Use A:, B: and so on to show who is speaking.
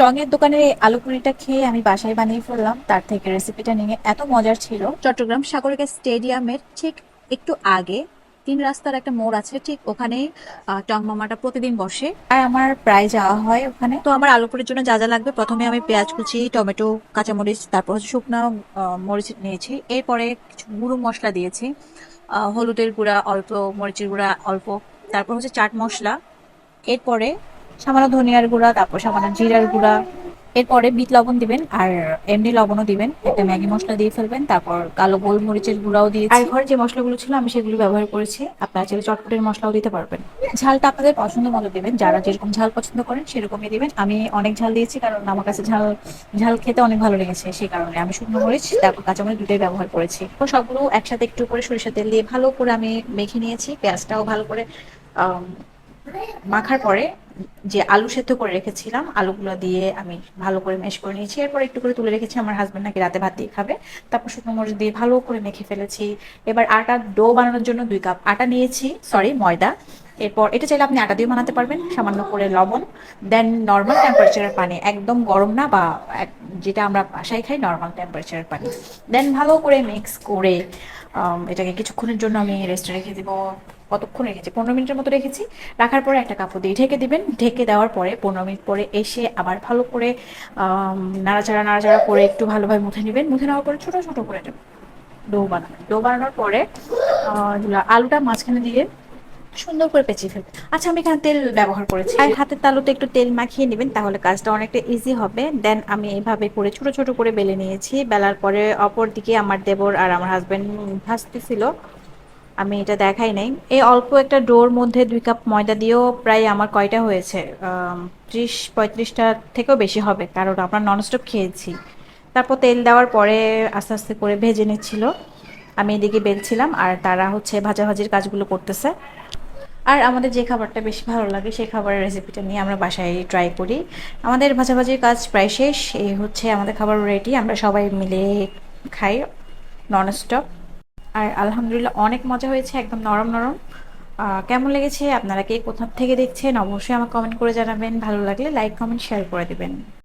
A: টঙের দোকানে এই আলু খেয়ে আমি বাসায় বানিয়ে ফেললাম। তার থেকে রেসিপিটা নিয়ে এত মজার ছিল। চট্টগ্রাম সাগরিকা স্টেডিয়ামের ঠিক একটু আগে তিন রাস্তার একটা মোড় আছে ঠিক ওখানেই আহ, টং মামাটা প্রতিদিন বসে। আর আমার প্রায় যাওয়া হয় ওখানে। তো আমার আলু পুরির জন্য যা যা লাগবে প্রথমে আমি পেঁয়াজ কুচি টমেটো কাঁচামরিচ তারপর হচ্ছে শুকনো মরিচ নিয়েছি। এরপরে কিছু গুঁড়ো মশলা দিয়েছি। হলুদের গুঁড়া অল্প মরিচের গুঁড়া অল্প তারপর হচ্ছে চাট মশলা। এরপরে সামান্য ধনিয়ার গুঁড়া তারপর সামান্য জিরার গুঁড়া। এরপরে বিট লবণ দিবেন আর এমনি লবণও দিবেন। একটা ম্যাগি মশলা দিয়ে ফেলবেন তারপর কালো গোলমরিচের গুঁড়াও দিয়েছি। আর ঘরে যে মশলাগুলো ছিল আমি সেগুলো ব্যবহার করেছি। আপনারা চাইলে চটপটের মশলাও দিতে পারবেন। ঝালটা আপনাদের পছন্দ মতো দেবেন। যারা যেরকম ঝাল পছন্দ করেন সেরকমই দিবেন। আমি অনেক ঝাল দিয়েছি কারণ আমার কাছে ঝাল ঝাল খেতে অনেক ভালো লেগেছে। সেই কারণে আমি শুকনো মরিচ তারপর কাঁচামরিচ দুটোই ব্যবহার করেছি। তো সবগুলো একসাথে একটু করে সরিষা তেল দিয়ে ভালো করে আমি মেখে নিয়েছি। পেঁয়াজটাও ভালো করে মাখার পরে যে আলু সেদ্ধ করে রেখেছিলাম, আলুগুলো দিয়ে আমি ভালো করে মেশ করে নিয়েছি। এরপর একটু করে তুলে রেখেছি, আমার হাজব্যান্ড নাকি রাতে ভাত দিয়ে খাবে। তারপর শুকনো মরিচ দিয়ে ভালো করে মেখে ফেলেছি। এবার আটা ডো বানানোর জন্য দুই কাপ আটা নিয়েছি সরি ময়দা। এরপর এটা চাইলে আপনি আটা দিয়ে বানাতে পারবেন, সামান্য করে লবণ। দেন নর্মাল টেম্পারেচারের পানি, একদম গরম না বা যেটা আমরা বাসায় খাই নর্মাল টেম্পারেচারের পানি। দেন ভালো করে মিক্স করে এটাকে কিছুক্ষণের জন্য আমি রেস্টে রেখে দিব। কতক্ষণ রেখেছি? পনেরো মিনিটের মতো রেখেছি। রাখার পরে একটা কাপড় দিয়ে ঢেকে দিবেন। ঢেকে দেওয়ার পরে পনেরো মিনিট পরে এসে আবার ভালো করে নাড়াচাড়া নাড়াচাড়া করে একটু ভালোভাবে মুথে নেবেন। মুথে নেওয়ার পরে ছোটো ছোটো করে ডো বানাবেন। ডো বানানোর পরে আলুটা মাঝখানে দিয়ে সুন্দর করে পেঁচিয়ে ফেলবেন। আচ্ছা আমি এখানে তেল ব্যবহার করেছি। আর হাতের তালুতে একটু তেল মাখিয়ে নেবেন, তাহলে কাজটা অনেকটা ইজি হবে। দেন আমি এইভাবে করে ছোট ছোট করে বেলে নিয়েছি। বেলার পরে অপর দিকে আমার দেবর আর আমার হাজবেন্ড ভাজতেছিল আমি এটা দেখাই নাই। এই অল্প একটা ডোর মধ্যে দুই কাপ ময়দা দিয়েও প্রায় আমার কয়টা হয়েছে? ত্রিশ, পঁয়ত্রিশটা থেকেও বেশি হবে, কারণ আমরা ননস্টপ খেয়েছি। তারপর তেল দেওয়ার পরে আস্তে আস্তে করে ভেজে নিচ্ছিল। আমি এদিকে বেলছিলাম আর তারা হচ্ছে ভাজাভাজির কাজগুলো করতেছে। আর আমাদের যে খাবারটা বেশি ভালো লাগে সেই খাবারের রেসিপিটা নিয়ে আমরা বাসায় ট্রাই করি। আমাদের ভাজাভাজির কাজ প্রায় শেষ। এই হচ্ছে আমাদের খাবার রেডি আমরা সবাই মিলে খাই ননস্টপ আর আলহামদুলিল্লাহ অনেক মজা হয়েছে, একদম নরম নরম। কেমন লেগেছে? আপনারা কে কোথা থেকে দেখছেন? অবশ্যই আমাকে কমেন্ট করে জানাবেন। ভালো লাগলে লাইক কমেন্ট শেয়ার করে দিবেন।